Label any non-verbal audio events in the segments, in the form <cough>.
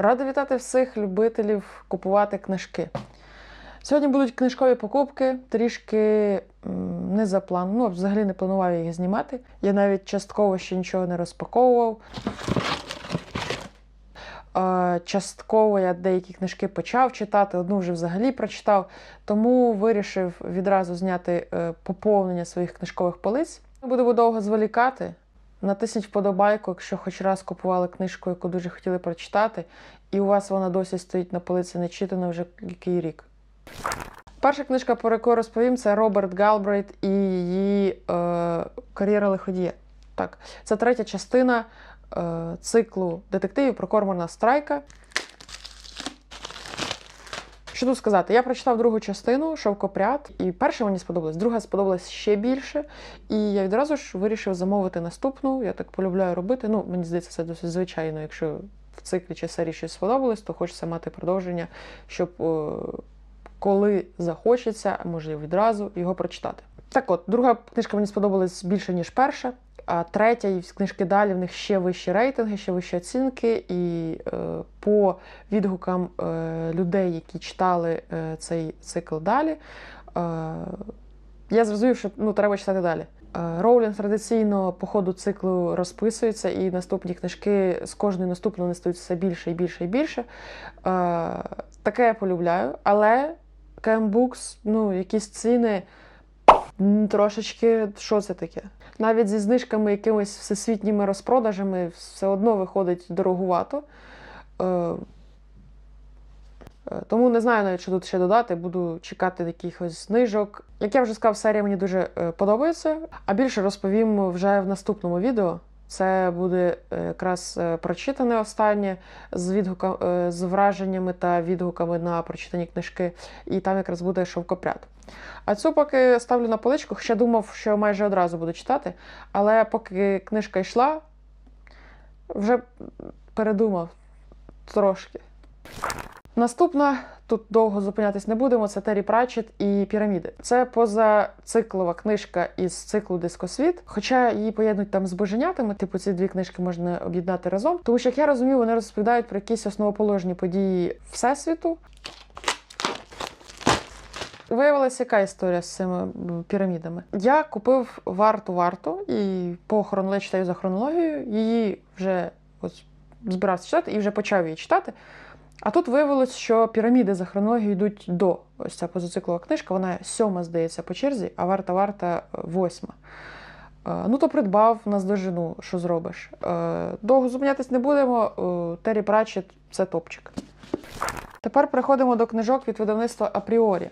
Рада вітати всіх любителів купувати книжки. Сьогодні будуть книжкові покупки, трішки не за планом. Ну, взагалі не планував їх знімати. Я навіть частково ще нічого не розпаковував. Частково я деякі книжки почав читати, одну вже взагалі прочитав, тому вирішив відразу зняти е, поповнення своїх книжкових полиць. Не будемо довго зволікати. Натисніть вподобайку, якщо хоч раз купували книжку, яку дуже хотіли прочитати, і у вас вона досі стоїть на полиці нечитана вже який рік. Перша книжка, про яку розповім, це Роберт Галбрейт і її е, кар'єра лиходія. Так, це третя частина е, циклу детективів про Кормана Страйка. Що тут сказати? Я прочитав другу частину Шовкопряд, і перша мені сподобалась, друга сподобалась ще більше. І я відразу ж вирішив замовити наступну. Я так полюбляю робити. Ну, мені здається, це досить звичайно. Якщо в циклі чи серії щось сподобалось, то хочеться мати продовження, щоб е, коли захочеться, і відразу його прочитати. Так от, друга книжка мені сподобалась більше, ніж перша. А третя і книжки далі в них ще вищі рейтинги, ще вищі оцінки. І е, по відгукам е, людей, які читали е, цей цикл далі, е, я зрозумів, що ну, треба читати далі. Е, Роулінг традиційно по ходу циклу розписується, і наступні книжки з кожною наступною вони стають все більше і більше і більше. Е, Таке я полюбляю, але Books, ну, якісь ціни трошечки, що це таке? Навіть зі знижками, якимись всесвітніми розпродажами, все одно виходить дорогувато. Е, е, Тому не знаю навіть, що тут ще додати. Буду чекати якихось знижок. Як я вже сказав, серія мені дуже е, подобається. А більше розповім вже в наступному відео. Це буде е, якраз е, прочитане останнє з відгуком, е, з враженнями та відгуками на прочитані книжки, і там якраз буде шовкопряд. А цю поки ставлю на поличку, ще думав, що майже одразу буду читати, але поки книжка йшла, вже передумав трошки. Наступна, тут довго зупинятись не будемо, це Террі Пратчет і піраміди. Це позациклова книжка із циклу Дискосвіт. Хоча її поєднують там з боженятами, типу ці дві книжки можна об'єднати разом. Тому що, як я розумію, вони розповідають про якісь основоположні події Всесвіту. Виявилася яка історія з цими пірамідами. Я купив варту варту і по хронології читаю за хронологією. Її вже ось збирався читати і вже почав її читати. А тут виявилось, що піраміди за хронологією йдуть до. Ось ця позациклова книжка, вона сьома, здається, по черзі, а варта варта е, восьма. Е, Ну, то придбав наздожину, що зробиш. Е, Довго зупинятись не будемо. Террі Прачет це топчик. Тепер переходимо до книжок від видавництва Апріорі.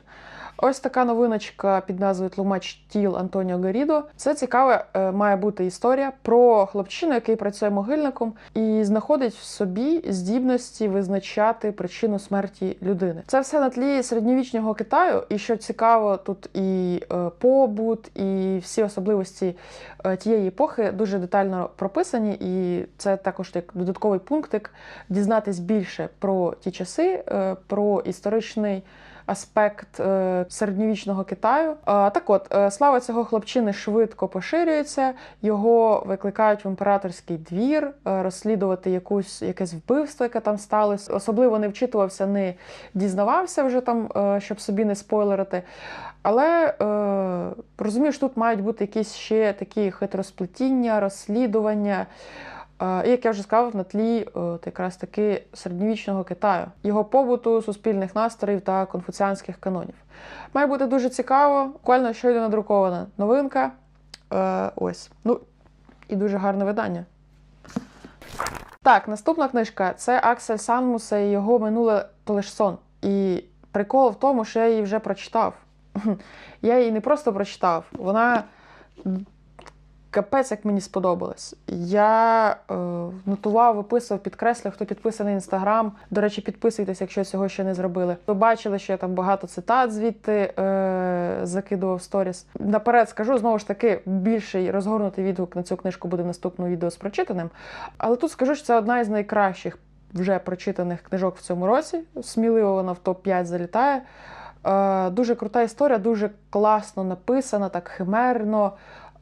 Ось така новиночка під назвою Тлумач тіл Антоніо Гарідо. Це цікава е, має бути історія про хлопчину, який працює могильником і знаходить в собі здібності визначати причину смерті людини. Це все на тлі середньовічного Китаю. І що цікаво, тут і е, побут, і всі особливості е, тієї епохи дуже детально прописані. І це також як додатковий пунктик дізнатись більше про ті часи, про історичний аспект е, середньовічного Китаю. Так от, е, слава цього хлопчини швидко поширюється, його викликають в імператорський двір е, розслідувати якусь якесь вбивство, яке там сталося. Особливо не вчитувався, не дізнавався вже там, щоб собі не спойлерити. Але розумію, що тут мають бути якісь ще такі хитросплетіння, розслідування. І як я вже сказав, на тлі е, якраз таки середньовічного Китаю, його побуту, суспільних настроїв та конфуціанських канонів. Має бути дуже цікаво, буквально щойно надрукована новинка. Е, Ось. Ну, і дуже гарне видання. Так, наступна книжка це Аксель Санмуса і його минуле то лиш сон. І прикол в тому, що я її вже прочитав. <laughs> Я її не просто прочитав, вона капець, як мені сподобалось. Я е, нотував, виписував, підкреслив, хто підписаний в інстаграм. До речі, підписуйтесь, якщо цього ще не зробили. Ви бачили, що я там багато цитат звідти е, закидував сторіс. Наперед скажу знову ж таки, більший розгорнутий відгук на цю книжку буде в наступному відео з прочитаним. Але тут скажу, що це одна із найкращих вже прочитаних книжок в цьому році. Сміливо вона в топ-5 залітає. Е, Дуже крута історія, дуже класно написана, так химерно.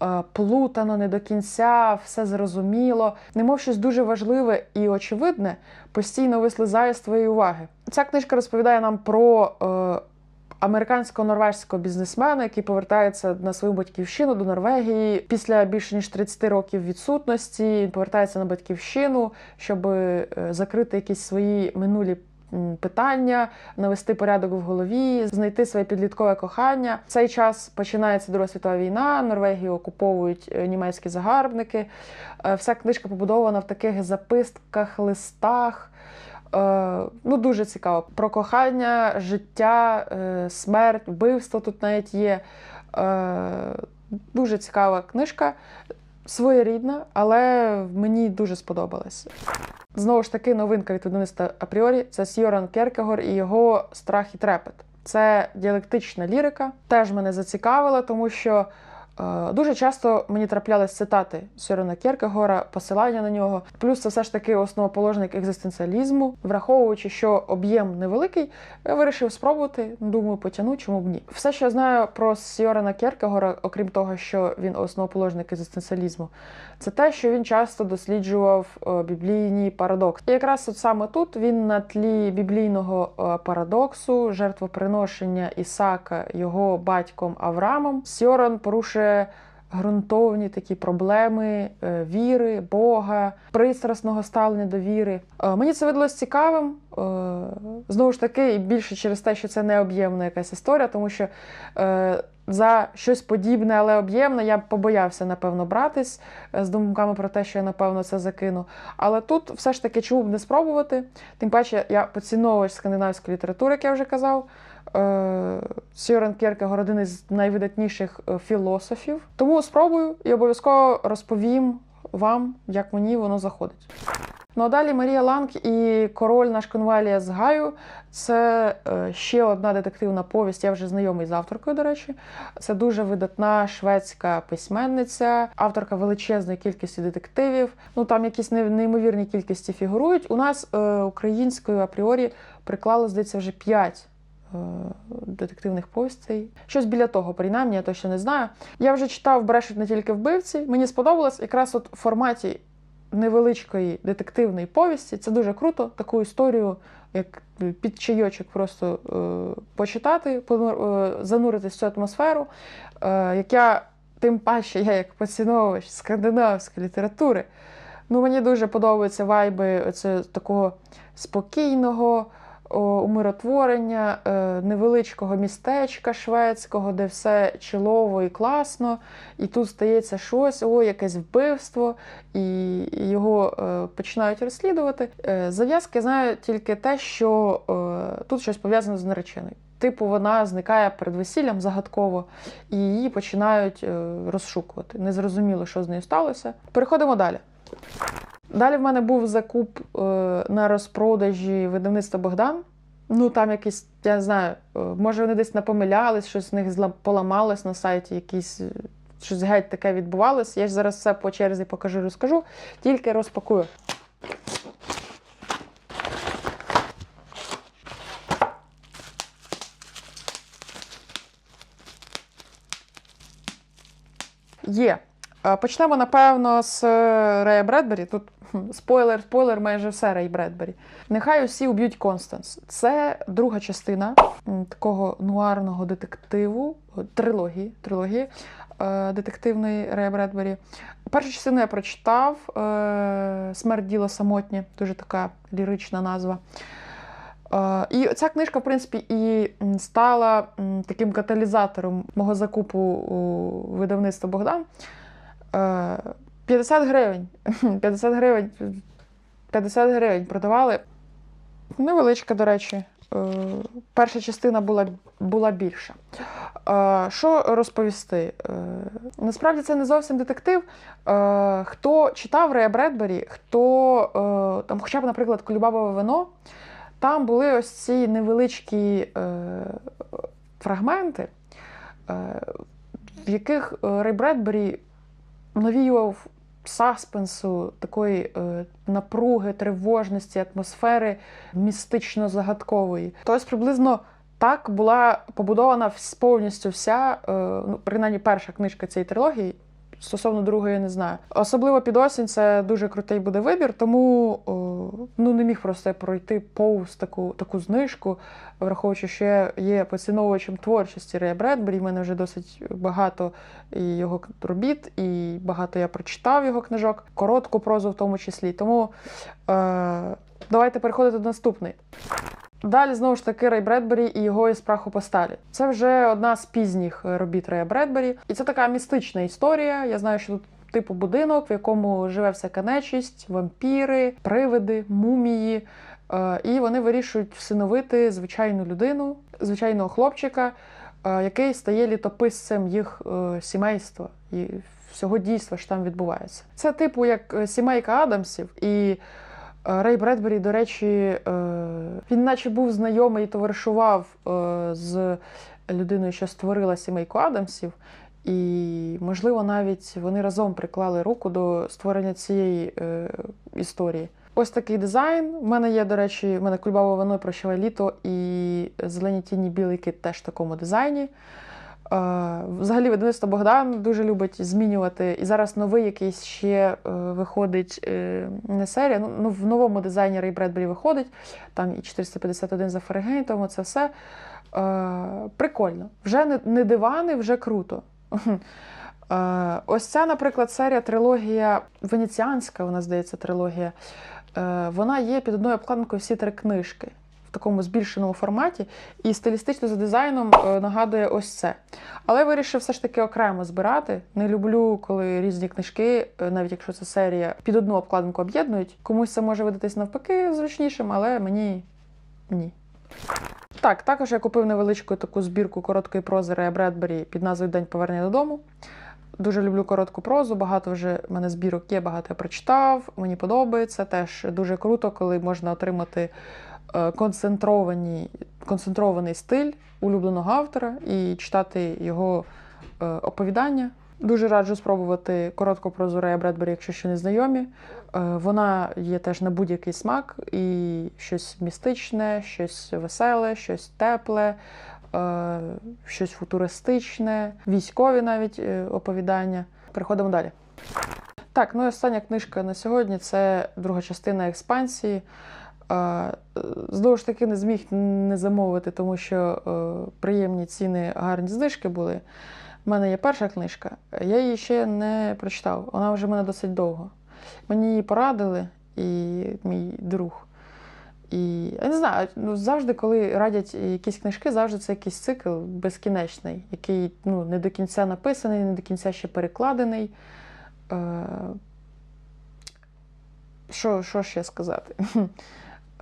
Е, плутано, не до кінця, все зрозуміло. Немов щось дуже важливе і очевидне постійно вислизає з твоєї уваги. Ця книжка розповідає нам про. Е, Американсько-норвежського бізнесмена, який повертається на свою батьківщину до Норвегії після більше ніж 30 років відсутності. Він повертається на батьківщину, щоб е, закрити якісь свої минулі питання, навести порядок в голові, знайти своє підліткове кохання. В цей час починається Друга світова війна. Норвегію окуповують е, німецькі загарбники. Е, Вся книжка побудована в таких записках, листах. Е, Ну, дуже цікаво. Про кохання, життя, смерть, вбивство тут навіть є. Дуже цікава книжка, своєрідна, але мені дуже сподобалась. Знову ж таки, новинка від видавництва апріорі це Сьоран Керкегор і його страх і трепет. Це діалектична лірика. Теж мене зацікавила, тому що дуже часто мені траплялись цитати Сьорана Кierкегора, посилання на нього. Плюс це все ж таки основоположник екзистенціалізму. Враховуючи, що об'єм невеликий, я вирішив спробувати. Думаю, потягну, чому б ні. Все, що я знаю про Сьорана Кierкегора, окрім того, що він основоположник екзистенціалізму, це те, що він часто досліджував е, біблійні парадокси. І якраз от саме тут він на тлі біблійного е, парадоксу, жертвоприношення Ісака його батьком Авраамом, Сьоран порушує ґрунтовні такі проблеми е, віри, Бога, пристрасного ставлення до віри. Е, Мені це видалось цікавим. е, Знову ж таки, і більше через те, що це не об'ємна якась історія, тому що за щось подібне, але об'ємне, я б побоявся, напевно, братись е, з думками про те, що я, напевно, це закину. Але тут все ж таки, чому б не спробувати? Тим паче, я поціновувач скандинавської літератури, як я вже казав. Е, Сьорен Кierkegaard – один із найвидатніших е, філософів. Тому спробую і обов'язково розповім вам, як мені воно заходить. Ну а далі Марія Ланг і король наш конвалія з Гаю. Це е, ще одна детективна повість. Я вже знайомий з авторкою, до речі. Це дуже видатна шведська письменниця, авторка величезної кількості детективів. Ну там якісь неймовірні кількості фігурують. У нас е, українською апріорі приклало, здається, вже п'ять е, детективних повістей. Щось біля того, принаймні, я точно не знаю. Я вже читав брешуть не тільки вбивці. Мені сподобалось якраз от в форматі невеличкої детективної повісті. Це дуже круто. Таку історію, як під чайочок, просто е, почитати, е, зануритись в цю атмосферу. Е, як я, тим паче, я як поціновувач скандинавської літератури. Ну, мені дуже подобаються вайби оце, такого спокійного умиротворення, е, невеличкого містечка шведського, де все чилово і класно. І тут стається щось, о, якесь вбивство, і його е, починають розслідувати. Е, зав'язки знаю тільки те, що тут щось пов'язане з нареченою. Типу, вона зникає перед весіллям загадково, і її починають розшукувати. Незрозуміло, що з нею сталося. Переходимо далі. Далі в мене був закуп е, на розпродажі видавництва Богдан. Ну там якісь, я не знаю, е, може вони десь напомилялись, щось з них поламалось на сайті, якісь е, щось геть таке відбувалось. Я ж зараз все по черзі покажу, розкажу, тільки розпакую. Є. Почнемо, напевно, з Рея Бредбері. Тут спойлер, спойлер, майже все Рей Бредбері. Нехай усі уб'ють Констанс. Це друга частина такого нуарного детективу, трилогії, трилогії е, детективної Рея Бредбері. Першу частину я прочитав е, Смерть діло самотнє, дуже така лірична назва. Е, І ця книжка, в принципі, і стала таким каталізатором мого закупу у видавництва Богдан. Е, 50 гривень. <laughs> 50 гривень. 50 гривень продавали. Невеличка, до речі. Е, Перша частина була, була більша. Е, Що розповісти? Е, Насправді це не зовсім детектив. Хто читав Рея Бредбері, хто там, хоча б, наприклад, Колюбабове вино, там були ось ці невеличкі фрагменти, в яких Рей Бредбері навіював саспенсу, такої е, напруги, тривожності, атмосфери містично-загадкової. Тобто приблизно так була побудована повністю вся, е, ну, принаймні перша книжка цієї трилогії. Стосовно другої не знаю. Особливо під осінь це дуже крутий буде вибір, тому ну не міг просто пройти повз таку, таку знижку, враховуючи, що я є поціновувачем творчості Рея Бредбері. В мене вже досить багато його робіт, і багато я прочитав його книжок, коротку прозу в тому числі. Тому е, давайте переходити до наступної. Далі знову ж таки Рей Бредбері і його із праху посталі. Це вже одна з пізніх е, робіт Рея Бредбері. І це така містична історія. Я знаю, що тут типу будинок, в якому живе всяка нечисть, вампіри, привиди, мумії. Е, І вони вирішують всиновити звичайну людину, звичайного хлопчика, е, який стає літописцем їх сімейства і всього дійства, що там відбувається. Це типу як сімейка Адамсів і. Рей Бредбері, до речі, е, він наче був знайомий і товаришував е, з людиною, що створила сімейку Адамсів, і, можливо, навіть вони разом приклали руку до створення цієї е, історії. Ось такий дизайн. У мене є, до речі, в мене кульбаве вино прощаве літо і зелені тіні білий кит теж в такому дизайні. Е, Взагалі, видавництво Богдан дуже любить змінювати. І зараз новий якийсь ще е, виходить е, не серія. Ну, ну, в новому дизайні Рей Бредбері виходить. Там і 451 за Фаренгейтом, це все. Прикольно. Вже не, дивани, вже круто. Ось ця, наприклад, серія трилогія Венеціанська, вона здається, трилогія. Вона є під одною обкладинкою всі три книжки такому збільшеному форматі, і стилістично за дизайном е, нагадує ось це. Але вирішив все ж таки окремо збирати. Не люблю, коли різні книжки, е, навіть якщо це серія, під одну обкладинку об'єднують. Комусь це може видатись навпаки зручнішим, але мені ні. Так, також я купив невеличку таку збірку короткої прози Рея Бредбері під назвою День повернення додому. Дуже люблю коротку прозу, багато вже в мене збірок є, багато я прочитав. Мені подобається. Теж дуже круто, коли можна отримати концентровані, концентрований стиль улюбленого автора і читати його е, оповідання. Дуже раджу спробувати коротку прозу Рея Бредбері, якщо ще не знайомі. Е, Вона є теж на будь-який смак, і щось містичне, щось веселе, щось тепле, е, щось футуристичне, військові навіть е, оповідання. Переходимо далі. Так, ну і остання книжка на сьогодні це друга частина експансії. Е, Знову ж таки, не зміг не замовити, тому що е, приємні ціни, гарні знижки були. У мене є перша книжка, я її ще не прочитав. Вона вже в мене досить довго. Мені її порадили, і мій друг. І я не знаю, ну завжди, коли радять якісь книжки, завжди це якийсь цикл безкінечний, який ну, не до кінця написаний, не до кінця ще перекладений. Е, Що, що ще сказати?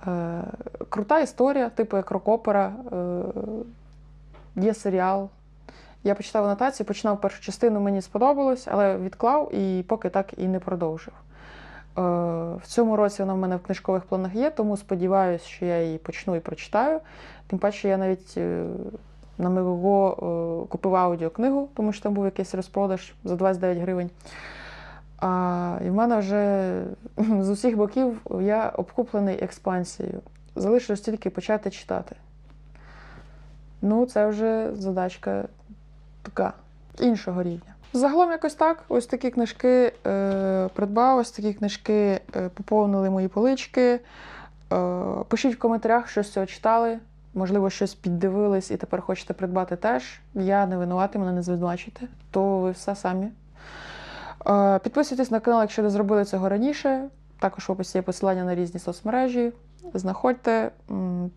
Е, Крута історія, типу як рок-опера. Е, Є серіал. Я почитав анотацію, починав першу частину, мені сподобалось, але відклав і поки так і не продовжив. Е, В цьому році вона в мене в книжкових планах є, тому сподіваюся, що я її почну і прочитаю. Тим паче, я навіть на Мегого е, купив аудіокнигу, тому що там був якийсь розпродаж за 29 гривень. А, і в мене вже з усіх боків я обкуплений експансією. Залишилось тільки почати читати. Ну, це вже задачка така іншого рівня. Загалом якось так. Ось такі книжки е, придбав, ось такі книжки е, поповнили мої полички. Е, пишіть в коментарях, що з цього читали. Можливо, щось піддивились і тепер хочете придбати теж. Я не винуватий, мене не звинувачуйте, то ви все самі. Е, підписуйтесь на канал, якщо не зробили цього раніше. Також в описі є посилання на різні соцмережі. Знаходьте,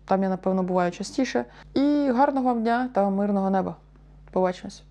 там я, напевно, буваю частіше. І гарного вам дня та мирного неба. Побачимось!